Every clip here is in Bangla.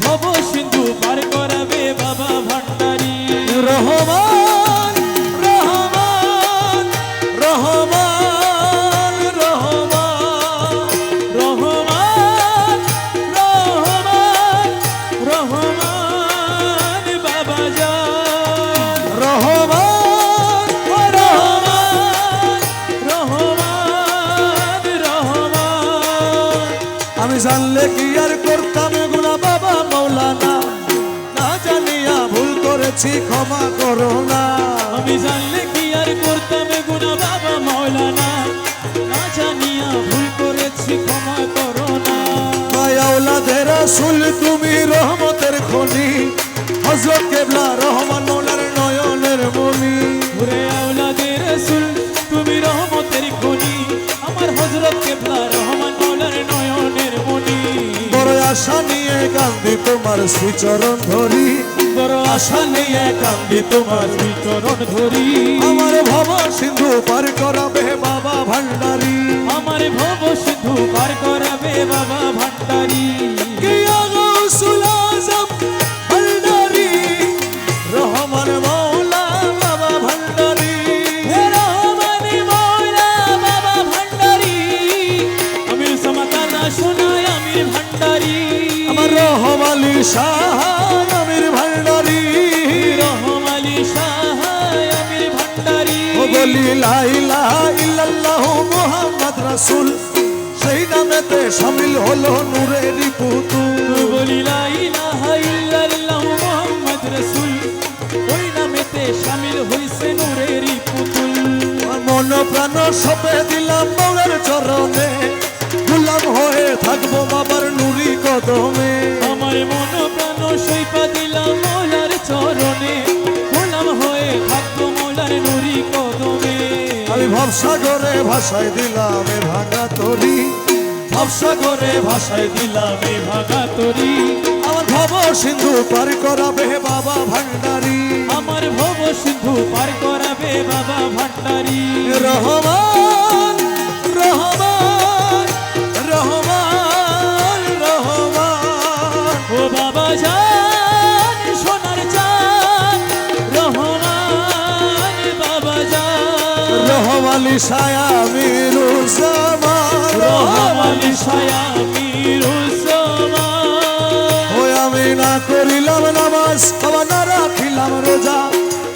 ভব সিন্ধু পার করাবে বাবা ভান্ডারি। রহমান রহমান রহমান রহমান রহমান রহমান রহমান বাবা রহমান রহমান। আমি জানলে কি আর করেছি ক্ষমা করো না। আমি জানলে কি আর করতাম গুনা বাবা মৌলানা? না জানিয়া ভুল করেছি ক্ষমা করো না। মায়াওলাদের আসুল তুমি রহমতের খনি। হজরত কেবলা রহমান মৌলার নয়নের মনি ঘুরে আওলাদের রসুল তুমি রহমতের খনি। আমার হজরত কেবলা রহমান মৌলার নয়নের মনি বড় আশা নিয়ে কান্দি তোমার শ্রীচরণ ধরি। বড় আশা নিয়ে কান্দি তোমার বিচরণ ধরি। আমার ভব সিন্ধু পার করাবে বাবা ভান্ডারি। আমার ভব সিন্ধু পার করাবে বাবা ভান্ডারি। বলি লা ইলাহা ইল্লাল্লাহু মুহাম্মদ রাসূল। সেই নামেতে হলো পুতুল। বলি ওই নামেতে শামিল হইছে নূরেরই পুতুল। মন প্রাণ সপে দিলাম মৌলার চরণে। গুলাম হয়ে থাকব বাবার নুরি কদমে। আমার মন প্রাণ সৈপা দিলাম ভবসাগরে ভাষায় দিলাম এ ভাঙা তরি। ভবসাগরে ভাষায় দিলাম এই ভাগা তরি। আমার ভব সিন্ধু পার করাবে বাবা ভান্ডারি। আমার ভব সিন্ধু পার করাবে বাবা ভান্ডারি। রহমান রহমান রহমান রহমান। ও বাবা জান রহমালি সায়া মিরুজ্জামান রহমালি ছায়া মিরুজ্জামান ওই আমি না করিলাম নামাজ বাবা না রাখিলাম রোজা।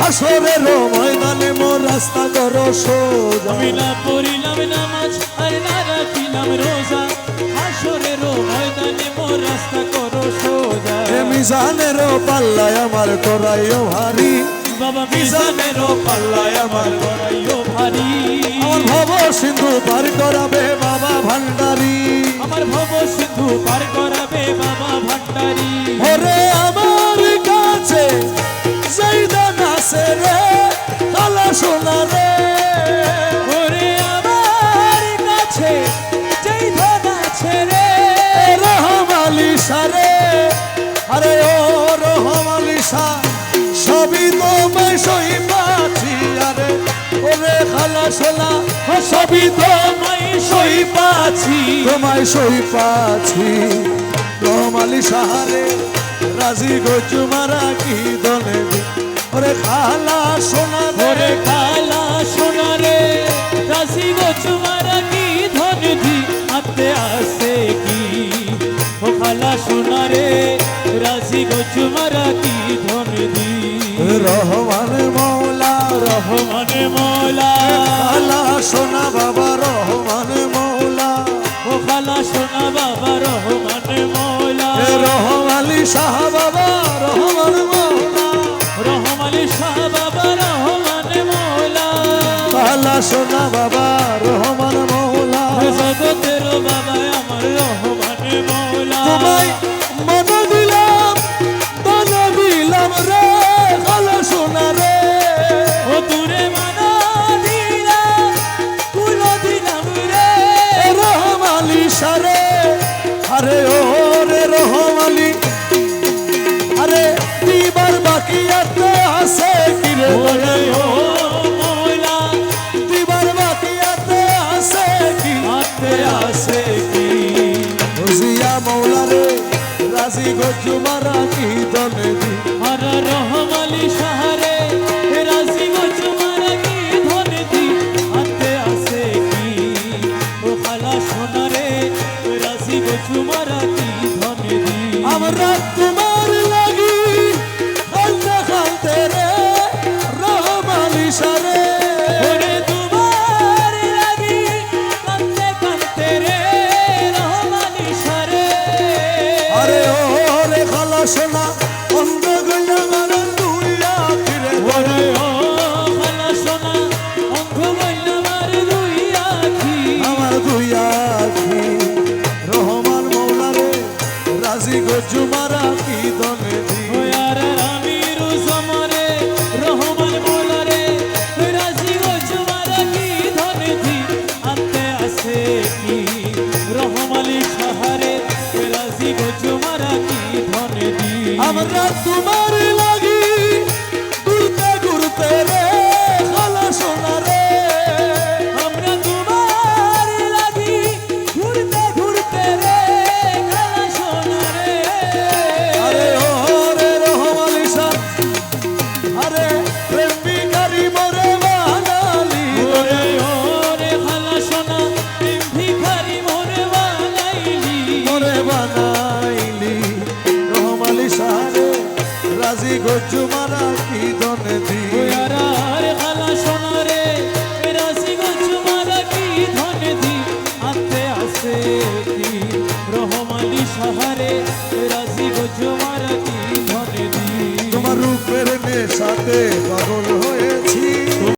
হাসরের ময়দানে মোর রাস্তা করো সোজা। আমি না পড়িলাম নামাজ আর না রাখিলাম রোজা। হাসরের ময়দানে মোর রাস্তা করো সোজা। এ মিজানের পাল্লায় আমার করাইও ভারী। বাবা মিজানের পাল্লায় আমার বড়াইও ভারী। আমার ভব সিন্ধু পার করাবে বাবা ভান্ডারি। আমার ভব সিন্ধু পার করাবে বাবা ভান্ডারি। ওরে আমার কাছে সেইদান আছে রে কালা সোনা রে। ওরে আমার কাছে ধন আছে রে। রহমালি সারে আরে ও রহমালি সা খালা সোনা সবই তোমায় সই পাচ্ছি। তোমায় সই পাচ্ছি। রহমালি সাহারে রাজি গজু মারা কি দনে দি। ওরে খালা সোনা ওরে রে কালা সোনা রে রাশি গো চুমারা কি ধন দি। হাতে আসে কি? ও কালা সোনা রে রাশি গো চুমারা কি দি? রহমান মৌলা রহমানে মৌলা। খালা সোনা বাবা রহমানে মৌলা। ও খালা সোনা বাবা রহমানে মৌলা। এ রহমালি শাহ বাবা রহমান মৌলা। রহমালি শাহ বাবা রহমানে মৌলা। খালা সোনা রাজি গজুমারা কি দনে দি। আর রহমালি সাহারে রাজি গো চুমারা কি ধনে দি। হাতে আছে কি? ও খালা সোনারে রাজি গো চুমারা কি ধনে দি। আমরা তোমার রাজি গজুমারা কি দনে দি? ওয়ার আমির রহমান মোলারে রাজি ও চুমারা কি ধনে দি? আতে আছে কি রহমালি সাহারে রাজি ও চুমারা কি ধনে দি? আমরা তোমার